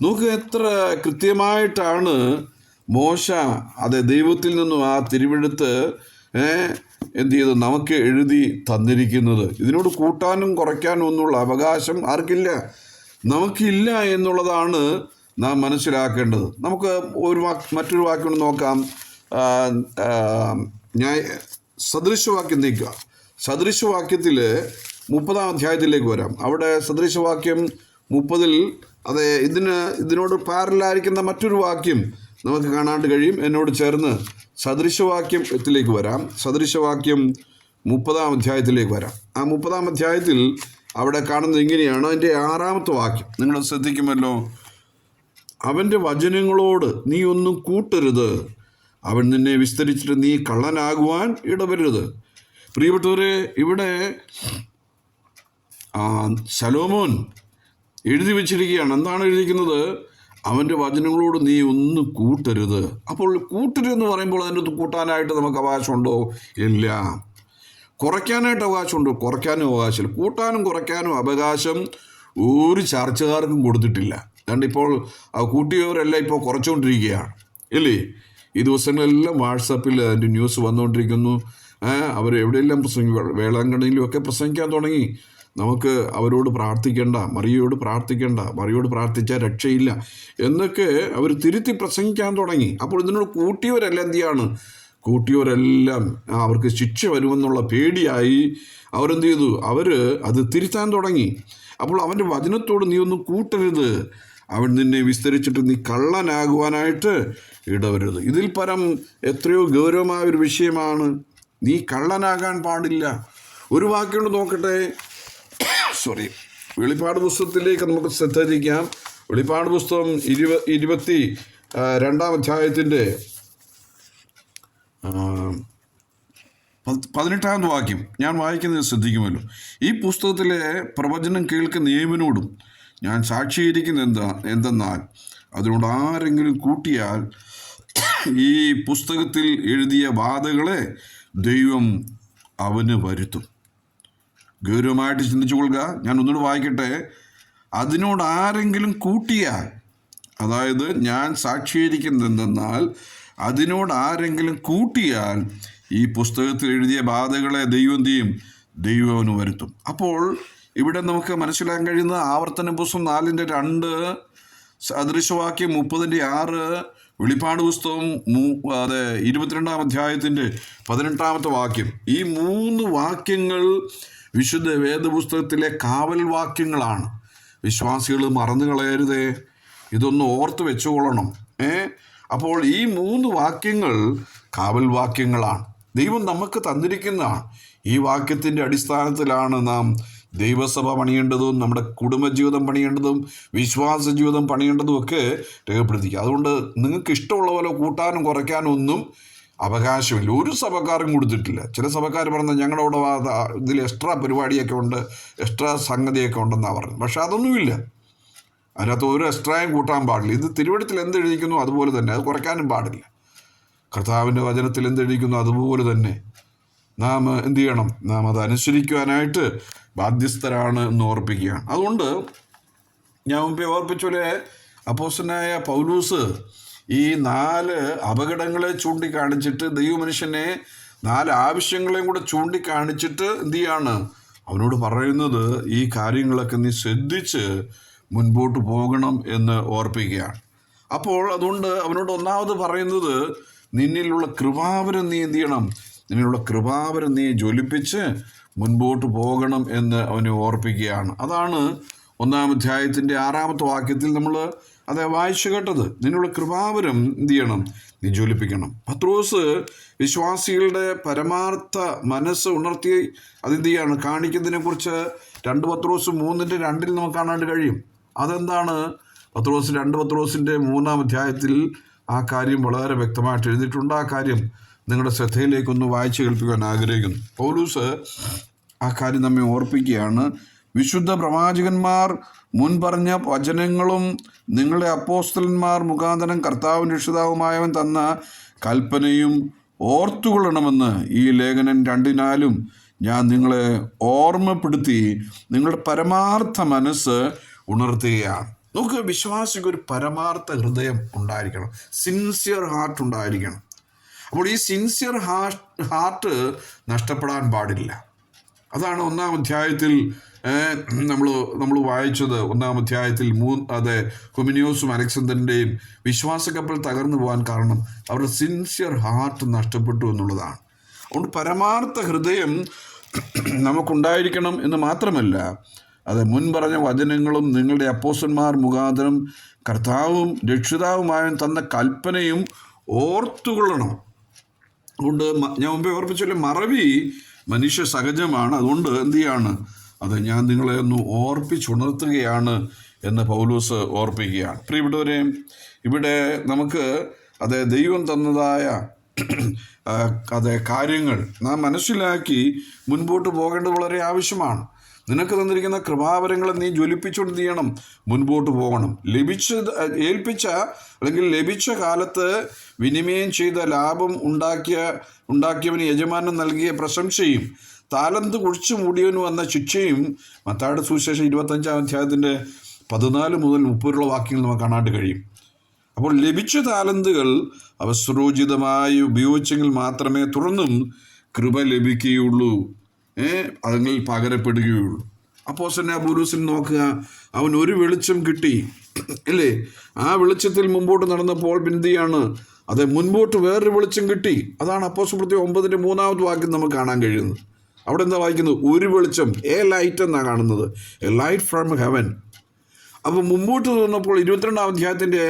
നോക്കുക എത്ര കൃത്യമായിട്ടാണ് മോശ അതെ ദൈവത്തിൽ നിന്നും ആ തിരുവെടുത്ത് എന്ത് ചെയ്തു? നമുക്ക് എഴുതി തന്നിരിക്കുന്നത്. ഇതിനോട് കൂട്ടാനും കുറയ്ക്കാനും ഒന്നുള്ള അവകാശം ആർക്കില്ല? നമുക്കില്ല എന്നുള്ളതാണ് നാം മനസ്സിലാക്കേണ്ടത്. നമുക്ക് ഒരു വാക്ക് മറ്റൊരു വാക്കിനോട് നോക്കാം. ഞാൻ സദൃശവാക്യം നീക്കുക. സദൃശവാക്യത്തിൽ മുപ്പതാം അധ്യായത്തിലേക്ക് വരാം. അവിടെ സദൃശവാക്യം മുപ്പതിൽ അതെ ഇതിന് ഇതിനോട് പാരലായിരിക്കുന്ന മറ്റൊരു വാക്യം നമുക്ക് കാണാണ്ട് കഴിയും. എന്നോട് ചേർന്ന് സദൃശവാക്യം എത്തിലേക്ക് വരാം. സദൃശവാക്യം മുപ്പതാം അധ്യായത്തിലേക്ക് വരാം. ആ മുപ്പതാം അധ്യായത്തിൽ അവിടെ കാണുന്നത് ഇങ്ങനെയാണ്. അതിന്റെ ആറാമത്തെ വാക്യം. നിങ്ങൾ ശ്രദ്ധിക്കുമല്ലോ? അവന്റെ വചനങ്ങളോട് നീ ഒന്നും കൂട്ടരുത്. അവൻ നിന്നെ വിസ്തരിച്ചിട്ട് നീ കള്ളനാകുവാൻ ഇടവരരുത്. പ്രിയപ്പെട്ടവരെ ഇവിടെ ശലോമോൻ എഴുതി വച്ചിരിക്കുകയാണ്. എന്താണ് എഴുതിയിരിക്കുന്നത്? അവന്റെ വചനങ്ങളോട് നീ ഒന്നും കൂട്ടരുത്. അപ്പോൾ കൂട്ടരുതെന്ന് പറയുമ്പോൾ അതിന്റെ കൂട്ടാനായിട്ട് നമുക്ക് അവകാശമുണ്ടോ? ഇല്ല. കുറയ്ക്കാനായിട്ട് അവകാശമുണ്ടോ? കുറയ്ക്കാനും അവകാശമില്ല. കൂട്ടാനും കുറയ്ക്കാനും അവകാശം ഒരു ചർച്ചകാർക്കും കൊടുത്തിട്ടില്ല. അതുകൊണ്ട് ഇപ്പോൾ കൂട്ടിയവരെല്ലാം ഇപ്പോൾ കുറച്ചുകൊണ്ടിരിക്കുകയാണ്. ഇല്ലേ? ഈ ദിവസങ്ങളെല്ലാം വാട്സാപ്പിൽ അതിന്റെ ന്യൂസ് വന്നുകൊണ്ടിരിക്കുന്നു. അവർ എവിടെയെല്ലാം പ്രസംഗി വേളാങ്കണ്ണിയിലും ഒക്കെ പ്രസംഗിക്കാൻ തുടങ്ങി. നമുക്ക് അവരോട് പ്രാർത്ഥിക്കേണ്ട മറിയോട് പ്രാർത്ഥിക്കേണ്ട മറിയോട് പ്രാർത്ഥിച്ചാൽ രക്ഷയില്ല എന്നൊക്കെ അവർ തിരുത്തി പ്രസംഗിക്കാൻ തുടങ്ങി. അപ്പോൾ ഇതിനോട് കൂട്ടിയവരെല്ലാം എന്തിയാണ് കൂട്ടിയവരെല്ലാം അവർക്ക് ശിക്ഷ വരുമെന്നുള്ള പേടിയായി അവരെന്ത് ചെയ്തു? അവർ അത് തിരുത്താൻ തുടങ്ങി. അപ്പോൾ അവന്റെ വചനത്തോട് നീ ഒന്നും കൂട്ടരുത്. അവൻ നിന്നെ വിസ്തരിച്ചിട്ട് നീ കള്ളനാകുവാനായിട്ട് ഇടവരുത് ഇതിൽ പരം എത്രയോ ഗൗരവമായ ഒരു വിഷയമാണ്. നീ കള്ളനാകാൻ പാടില്ല. ഒരു വാക്കുകൊണ്ട് നോക്കട്ടെ. സോറി. വെളിപ്പാട് പുസ്തകത്തിലേക്ക് നമുക്ക് ശ്രദ്ധിക്കാം വെളിപ്പാട് പുസ്തകം ഇരുപ ഇരുപത്തി രണ്ടാം അധ്യായത്തിന്റെ പതിനെട്ടാമത് വാക്യം. ഞാൻ വായിക്കുന്നത് ശ്രദ്ധിക്കുമല്ലോ. ഈ പുസ്തകത്തിലെ പ്രവചനം കേൾക്കുന്ന നിയമനോടും ഞാൻ സാക്ഷീകരിക്കുന്ന എന്താ എന്തെന്നാൽ അതിനോട് ആരെങ്കിലും കൂട്ടിയാൽ ഈ പുസ്തകത്തിൽ എഴുതിയ ബാധകളെ ദൈവം അവന് വരുത്തും. ഗൗരവമായിട്ട് ചിന്തിച്ചു കൊള്ളുക. ഞാൻ ഒന്നുകൂടെ വായിക്കട്ടെ. അതിനോട് ആരെങ്കിലും കൂട്ടിയാൽ അതായത് ഞാൻ സാക്ഷീകരിക്കുന്നത് എന്തെന്നാൽ അതിനോട് ആരെങ്കിലും കൂട്ടിയാൽ ഈ പുസ്തകത്തിൽ എഴുതിയ ബാധകളെ ദൈവം തീയും ചെയ്യും? ദൈവം വരുത്തും. അപ്പോൾ ഇവിടെ നമുക്ക് മനസ്സിലാക്കാൻ കഴിയുന്ന ആവർത്തന പുസ്തകം നാലിന്റെ രണ്ട് സദൃശവാക്യം മുപ്പതിന്റെ ആറ് വെളിപ്പാട് പുസ്തകം മൂ- അതെ ഇരുപത്തിരണ്ടാം അധ്യായത്തിന്റെ പതിനെട്ടാമത്തെ വാക്യം. ഈ മൂന്ന് വാക്യങ്ങൾ വിശുദ്ധ വേദപുസ്തകത്തിലെ കാവൽ വാക്യങ്ങളാണ് വിശ്വാസികൾ മറന്നു കളയരുതേ. ഇതൊന്ന് ഓർത്ത് വെച്ചുകൊള്ളണം. ഏ? അപ്പോൾ ഈ മൂന്ന് വാക്യങ്ങൾ കാവൽ വാക്യങ്ങളാണ് ദൈവം നമുക്ക് തന്നിരിക്കുന്നതാണ്. ഈ വാക്യത്തിന്റെ അടിസ്ഥാനത്തിലാണ് നാം ദൈവസഭ പണിയേണ്ടതും നമ്മുടെ കുടുംബജീവിതം പണിയേണ്ടതും വിശ്വാസ ജീവിതം പണിയേണ്ടതും ഒക്കെ രേഖപ്പെടുത്തിക്കുക അതുകൊണ്ട് നിങ്ങൾക്ക് ഇഷ്ടമുള്ള പോലെ കൂട്ടാനും കുറയ്ക്കാനും ഒന്നും അവകാശമില്ല. ഒരു സഭക്കാരും കൊടുത്തിട്ടില്ല. ചില സഭക്കാർ അവിടെ വാ- ഇതിൽ എക്സ്ട്രാ പരിപാടിയൊക്കെ ഉണ്ട് എക്സ്ട്രാ സംഗതിയൊക്കെ ഉണ്ടെന്നാണ് പറഞ്ഞത്. പക്ഷെ അതൊന്നുമില്ല. അതിനകത്ത് ഒരു എക്സ്ട്രായും കൂട്ടാൻ പാടില്ല. ഇത് തിരുവഴുത്തിൽ എന്തെഴുതിക്കുന്നു അതുപോലെ തന്നെ. അത് കുറയ്ക്കാനും പാടില്ല. കർത്താവിന്റെ വചനത്തിൽ എന്തെഴുതിക്കുന്നു അതുപോലെ തന്നെ. നാം എന്ത് ചെയ്യണം? നാം അത് അനുസരിക്കുവാനായിട്ട് ബാധ്യസ്ഥരാണ് എന്ന് ഓർപ്പിക്കുകയാണ്. അതുകൊണ്ട് ഞാൻ മുമ്പേ ഓർപ്പിച്ച പോലെ അപ്പോസ്റ്റനായ പൗലൂസ് ഈ നാല് അപകടങ്ങളെ ചൂണ്ടിക്കാണിച്ചിട്ട് ദൈവമനുഷ്യനെ നാല് ആവശ്യങ്ങളെയും കൂടെ ചൂണ്ടിക്കാണിച്ചിട്ട് എന്ത് ചെയ്യാണ്? അവനോട് പറയുന്നത് ഈ കാര്യങ്ങളൊക്കെ നീ ശ്രദ്ധിച്ച് മുൻപോട്ട് പോകണം എന്ന് ഓർപ്പിക്കുകയാണ്. അപ്പോൾ അതുകൊണ്ട് അവനോട് ഒന്നാമത് പറയുന്നത് നിന്നിലുള്ള കൃപാവരം നീ എന്ത് ചെയ്യണം? നിന്നിലുള്ള കൃപാവരം നീ ജ്വലിപ്പിച്ച് മുൻപോട്ട് പോകണം എന്ന് അവനെ ഓർപ്പിക്കുകയാണ്. അതാണ് ഒന്നാം അധ്യായത്തിന്റെ ആറാമത്തെ വാക്യത്തിൽ നമ്മൾ അത് വായിച്ചു കേട്ടത്. നിന്നുള്ള കൃപാവരം എന്ത് ചെയ്യണം നീ ജ്വലിപ്പിക്കണം. പത്രോസ് വിശ്വാസികളുടെ പരമാർത്ഥ മനസ്സ് ഉണർത്തി അതെന്ത് ചെയ്യാണ് കാണിക്കുന്നതിനെക്കുറിച്ച് രണ്ട് പത്രോസ് മൂന്നിന്റെ രണ്ടിൽ നമുക്ക് കാണാണ്ട് കഴിയും. അതെന്താണ്? പത്രോസ് രണ്ട് പത്രോസിന്റെ മൂന്നാം അധ്യായത്തിൽ ആ കാര്യം വളരെ വ്യക്തമായിട്ട് എഴുതിയിട്ടുണ്ട്. ആ കാര്യം നിങ്ങളുടെ ശ്രദ്ധയിലേക്കൊന്ന് വായിച്ചു കേൾപ്പിക്കാൻ ആഗ്രഹിക്കുന്നു. പൗലൂസ് ആ കാര്യം നമ്മെ ഓർപ്പിക്കുകയാണ്. വിശുദ്ധ പ്രവാചകന്മാർ മുൻ പറഞ്ഞ വചനങ്ങളും നിങ്ങളുടെ അപ്പോസ്തലന്മാർ മുഖാന്തരം കർത്താവും രക്ഷിതാവുമായവൻ തന്ന കൽപ്പനയും ഓർത്തുകൊള്ളണമെന്ന് ഈ ലേഖനം രണ്ടിനാലും ഞാൻ നിങ്ങളെ ഓർമ്മപ്പെടുത്തി നിങ്ങളുടെ പരമാർത്ഥ മനസ്സ് ഉണർത്തുകയാണ്. നമുക്ക് വിശ്വാസിക്ക് ഒരു പരമാർത്ഥ ഹൃദയം ഉണ്ടായിരിക്കണം. സിൻസിയർ ഹാർട്ട് ഉണ്ടായിരിക്കണം. അപ്പോൾ ഈ സിൻസിയർ ഹാർട്ട് ഹാർട്ട് നഷ്ടപ്പെടാൻ പാടില്ല. അതാണ് ഒന്നാം അധ്യായത്തിൽ നമ്മൾ നമ്മൾ വായിച്ചത് ഒന്നാം അധ്യായത്തിൽ മൂ അതെ കൊമിനിയോസും അലക്സണ്ടറിന്റെയും വിശ്വാസ കപ്പൽ തകർന്നു പോകാൻ കാരണം അവരുടെ സിൻസിയർ ഹാർട്ട് നഷ്ടപ്പെട്ടു എന്നുള്ളതാണ്. അതുകൊണ്ട് പരമാർത്ഥ ഹൃദയം നമുക്കുണ്ടായിരിക്കണം എന്ന് മാത്രമല്ല അത് മുൻ പറഞ്ഞ വചനങ്ങളും നിങ്ങളുടെ അപ്പോസന്മാർ മുഖാന്തരം കർത്താവും രക്ഷിതാവുമായ തന്ന കൽപ്പനയും ഓർത്തുകൊള്ളണം. അതുകൊണ്ട് ഞാൻ മുമ്പേ ഓർപ്പിച്ചല്ലേ മറവി മനുഷ്യ സഹജമാണ്. അതുകൊണ്ട് എന്ത് ചെയ്യാണ്? അത് ഞാൻ നിങ്ങളെ ഒന്ന് ഓർപ്പിച്ചുണർത്തുകയാണ് എന്ന് പൗലൂസ് ഓർപ്പിക്കുകയാണ്. പ്രിയപ്പെട്ടവരെ ഇവിടെ നമുക്ക് അതെ ദൈവം തന്നതായ അതെ കാര്യങ്ങൾ നാം മനസ്സിലാക്കി മുൻപോട്ട് പോകേണ്ടത് വളരെ ആവശ്യമാണ്. നിനക്ക് തന്നിരിക്കുന്ന കൃപാവരങ്ങളെ നീ ജ്വലിപ്പിച്ചുകൊണ്ട് ചെയ്യണം? മുൻപോട്ട് പോകണം. ലഭിച്ച ഏൽപ്പിച്ച അല്ലെങ്കിൽ ലഭിച്ച കാലത്ത് വിനിമയം ചെയ്ത ലാഭം ഉണ്ടാക്കിയ ഉണ്ടാക്കിയവന് യജമാനൻ നൽകിയ പ്രശംസയും താലന്ത് കുഴിച്ചു മൂടിയവന് വന്ന ശിക്ഷയും മത്തായുടെ സുവിശേഷം ഇരുപത്തഞ്ചാം അധ്യായത്തിന്റെ പതിനാല് മുതൽ മുപ്പതുള്ള വാക്യങ്ങൾ നമുക്ക് കാണാണ്ട് കഴിയും. അപ്പോൾ ലഭിച്ച താലന്തുകൾ അവസരോചിതമായി ഉപയോഗിച്ചെങ്കിൽ മാത്രമേ തുടർന്നും കൃപ ലഭിക്കുകയുള്ളൂ. ഏ അതുങ്ങളിൽ പകരപ്പെടുകയുള്ളൂ. അപ്പോൾ തന്നെ ബുരൂസിൽ നോക്കുക അവൻ ഒരു വെളിച്ചം കിട്ടി. അല്ലേ ആ വെളിച്ചത്തിൽ മുമ്പോട്ട് നടന്നപ്പോൾ ബിന്ദിയാണ് അത് മുൻപോട്ട് വേറൊരു വെളിച്ചം കിട്ടി. അതാണ് അപ്പോസ് ഒമ്പതിന്റെ മൂന്നാമത് വാക്യം നമുക്ക് കാണാൻ കഴിയുന്നത്. അവിടെ എന്താ വായിക്കുന്നത്? ഒരു വെളിച്ചം എ ലൈറ്റ് എന്നാണ് കാണുന്നത്. എ ലൈറ്റ് ഫ്രം ഹെവൻ അപ്പോൾ മുമ്പോട്ട് തോന്നപ്പോൾ ഇരുപത്തിരണ്ടാം അധ്യായത്തിന്റെ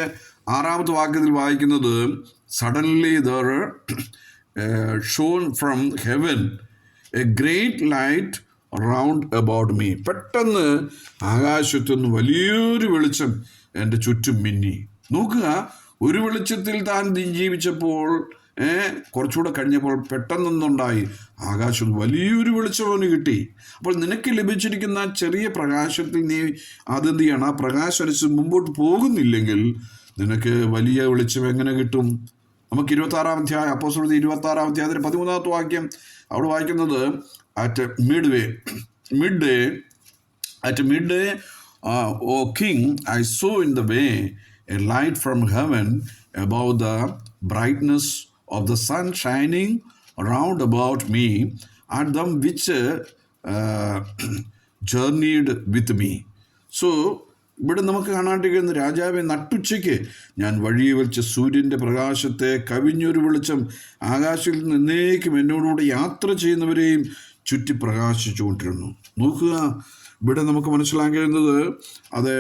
ആറാമത്തെ വാക്യത്തിൽ വായിക്കുന്നത് suddenly there shone from heaven a great light round about me പെട്ടെന്ന് ആകാശത്തുനിന്ന് വലിയൊരു വെളിച്ചം എന്റെ ചുറ്റും മിന്നി. നോക്കുക ഒരു വെളിച്ചത്തിൽ താൻ ജീവിച്ചപ്പോൾ കുറച്ചുകൂടെ കഴിഞ്ഞപ്പോൾ പെട്ടെന്നൊന്നുണ്ടായി. ആകാശം വലിയൊരു വെളിച്ചം കിട്ടി. അപ്പോൾ നിനക്ക് ലഭിച്ചിരിക്കുന്ന ചെറിയ പ്രകാശത്തിൽ നീ അതെന്ത് ചെയ്യണം ആ പ്രകാശം അനുസരിച്ച് മുമ്പോട്ട് പോകുന്നില്ലെങ്കിൽ നിനക്ക് വലിയ വെളിച്ചം എങ്ങനെ കിട്ടും? നമുക്ക് ഇരുപത്തി ആറാം അധ്യായം അപ്പോസ്തലത്തിൽ ഇരുപത്തി ആറാം അധ്യായത്തിന് പതിമൂന്നാമത്തെ വാക്യം അവിടെ വായിക്കുന്നത് at mid way mid day at mid day O king I saw in the way a light from heaven above the brightness of the sun shining round about me and them which uh, journeyed with me. So, ഇവിടെ നമുക്ക് കാണാണ്ടിരിക്കുന്ന രാജാവെ നട്ടുച്ചയ്ക്ക് ഞാൻ വഴിയെ വെച്ച് സൂര്യന്റെ പ്രകാശത്തെ കവിഞ്ഞൊരു വെളിച്ചം ആകാശത്തിൽ നിന്ന് എന്നേക്കും എന്നോടുകൂടെ യാത്ര ചെയ്യുന്നവരെയും ചുറ്റി പ്രകാശിച്ചുകൊണ്ടിരുന്നു നോക്കുക ഇവിടെ നമുക്ക് മനസ്സിലാക്കേണ്ടത് അത്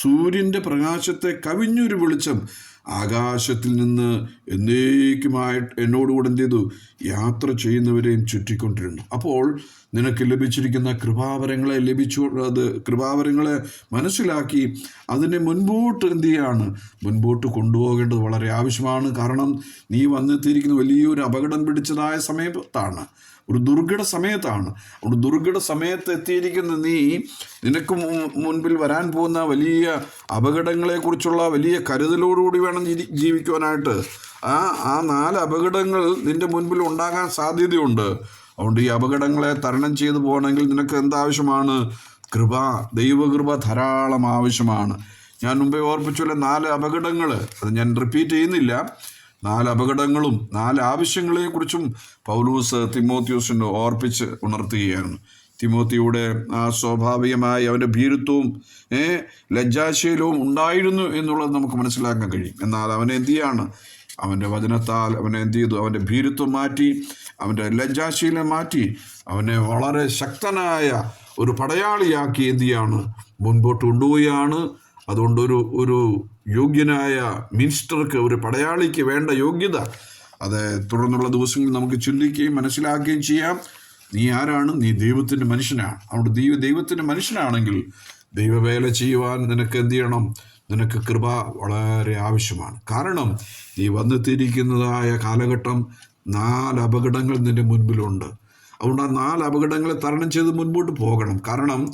സൂര്യന്റെ പ്രകാശത്തെ കവിഞ്ഞൊരു വെളിച്ചം ആകാശത്തിൽ നിന്ന് എന്നേക്കുമായിട്ട് എന്നോടുകൂടെ എന്ത് ചെയ്തു? യാത്ര ചെയ്യുന്നവരെയും ചുറ്റിക്കൊണ്ടിരുന്നു. അപ്പോൾ നിനക്ക് ലഭിച്ചിരിക്കുന്ന കൃപാവരങ്ങളെ ലഭിച്ചു അത് കൃപാവരങ്ങളെ മനസ്സിലാക്കി അതിനെ മുൻപോട്ട് എന്ത് ചെയ്യാണ്? മുൻപോട്ട് കൊണ്ടുപോകേണ്ടത് വളരെ ആവശ്യമാണ്. കാരണം നീ വന്നെത്തിയിരിക്കുന്ന വലിയൊരു അപകടം പിടിച്ചതായ സമയത്താണ്. ഒരു ദുർഘട സമയത്താണ്. അതുകൊണ്ട് ദുർഘട സമയത്ത് എത്തിയിരിക്കുന്ന നീ നിനക്ക് മുൻപിൽ വരാൻ പോകുന്ന വലിയ അപകടങ്ങളെക്കുറിച്ചുള്ള വലിയ കരുതലോടുകൂടി വേണം ജീവി- ജീവിക്കുവാനായിട്ട്. ആ ആ നാല് അപകടങ്ങൾ നിന്റെ മുൻപിൽ ഉണ്ടാകാൻ സാധ്യതയുണ്ട്. അതുകൊണ്ട് ഈ അപകടങ്ങളെ തരണം ചെയ്തു പോകണമെങ്കിൽ നിനക്ക് എന്താവശ്യമാണ്? കൃപ ദൈവകൃപ ധാരാളം ആവശ്യമാണ്. ഞാൻ മുമ്പേ ഓർപ്പിച്ചുള്ള നാല് അപകടങ്ങൾ അത് ഞാൻ റിപ്പീറ്റ് ചെയ്യുന്നില്ല. നാല് അപകടങ്ങളും നാല് ആവശ്യങ്ങളെക്കുറിച്ചും പൗലൂസ് തിമോത്യൂസിന് ഓർപ്പിച്ച് ഉണർത്തുകയാണ്. തിമോത്തിയുടെ ആ സ്വാഭാവികമായ അവന്റെ ഭീരുത്വവും ലജ്ജാശീലവും ഉണ്ടായിരുന്നു എന്നുള്ളത് നമുക്ക് മനസ്സിലാക്കാൻ കഴിയും. എന്നാൽ അവനെ എന്തു ചെയ്യാണ്? അവന്റെ വചനത്താൽ അവനെ എന്ത് ചെയ്തു? അവന്റെ ഭീരുത്വം മാറ്റി അവന്റെ ലജ്ജാശീലം മാറ്റി അവനെ വളരെ ശക്തനായ ഒരു പടയാളിയാക്കി എന്ത് ചെയ്യാണ്? മുൻപോട്ട് കൊണ്ടുപോവുകയാണ്. അതുകൊണ്ടൊരു ഒരു യോഗ്യനായ മിനിസ്റ്റർക്ക് ഒരു പടയാളിക്ക് വേണ്ട യോഗ്യത. അത് തുടർന്നുള്ള ദിവസങ്ങളിൽ നമുക്ക് ചിന്തിക്കുകയും മനസ്സിലാക്കുകയും ചെയ്യാം. നീ ആരാണ്? നീ ദൈവത്തിന്റെ മനുഷ്യനാണ്. അവിടെ ദൈവ ദൈവത്തിന്റെ മനുഷ്യനാണെങ്കിൽ ദൈവവേല ചെയ്യുവാൻ നിനക്ക് എന്ത് ചെയ്യണം? നിനക്ക് കൃപ വളരെ ആവശ്യമാണ്. കാരണം നീ വന്നെത്തിയിരിക്കുന്നതായ കാലഘട്ടം നാല് അപകടങ്ങൾ നിന്റെ മുൻപിലുണ്ട്. അതുകൊണ്ട് ആ നാല് അപകടങ്ങളെ തരണം ചെയ്ത് മുൻപോട്ട് പോകണം. കാരണം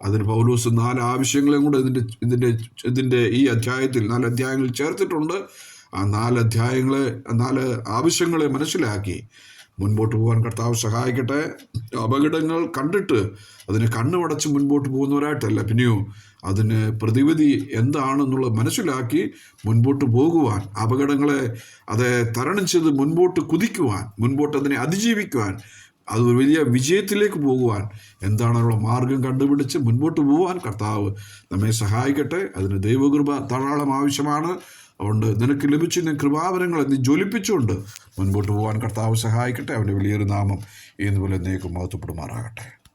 അതിന് പൗലൂസ് നാല് ആവശ്യങ്ങളെയും കൂടെ ഇതിന്റെ ഇതിന്റെ ഇതിന്റെ ഈ അധ്യായത്തിൽ നാല് അധ്യായങ്ങൾ ചേർത്തിട്ടുണ്ട്. ആ നാല് അധ്യായങ്ങളെ നാല് ആവശ്യങ്ങളെ മനസ്സിലാക്കി. മുൻപോട്ട് പോകാൻ കർത്താവ് സഹായിക്കട്ടെ. അപകടങ്ങൾ കണ്ടിട്ട് അതിന് കണ്ണുമടച്ച് മുൻപോട്ട് പോകുന്നവരായിട്ടല്ല. പിന്നെയോ അതിന് പ്രതിവിധി എന്താണെന്നുള്ളത് മനസ്സിലാക്കി മുൻപോട്ട് പോകുവാൻ അപകടങ്ങളെ അതെ തരണം ചെയ്ത് മുൻപോട്ട് കുതിക്കുവാൻ മുൻപോട്ട് അതിനെ അതിജീവിക്കുവാൻ അത് ഒരു വലിയ വിജയത്തിലേക്ക് പോകുവാൻ എന്താണുള്ള മാർഗം കണ്ടുപിടിച്ച് മുൻപോട്ട് പോകാൻ കർത്താവ് നമ്മെ സഹായിക്കട്ടെ? അതിന് ദൈവകൃപ ധാരാളം ആവശ്യമാണ്. അതുകൊണ്ട് നിനക്ക് ലഭിച്ചിരുന്ന കൃപാവനങ്ങൾ നീ ജ്വലിപ്പിച്ചുകൊണ്ട് മുൻപോട്ട് പോകാൻ കർത്താവ് സഹായിക്കട്ടെ. അവന്റെ വലിയൊരു നാമം ഇതുപോലെ എന്നേക്കും മഹത്വപ്പെടുമാറാകട്ടെ.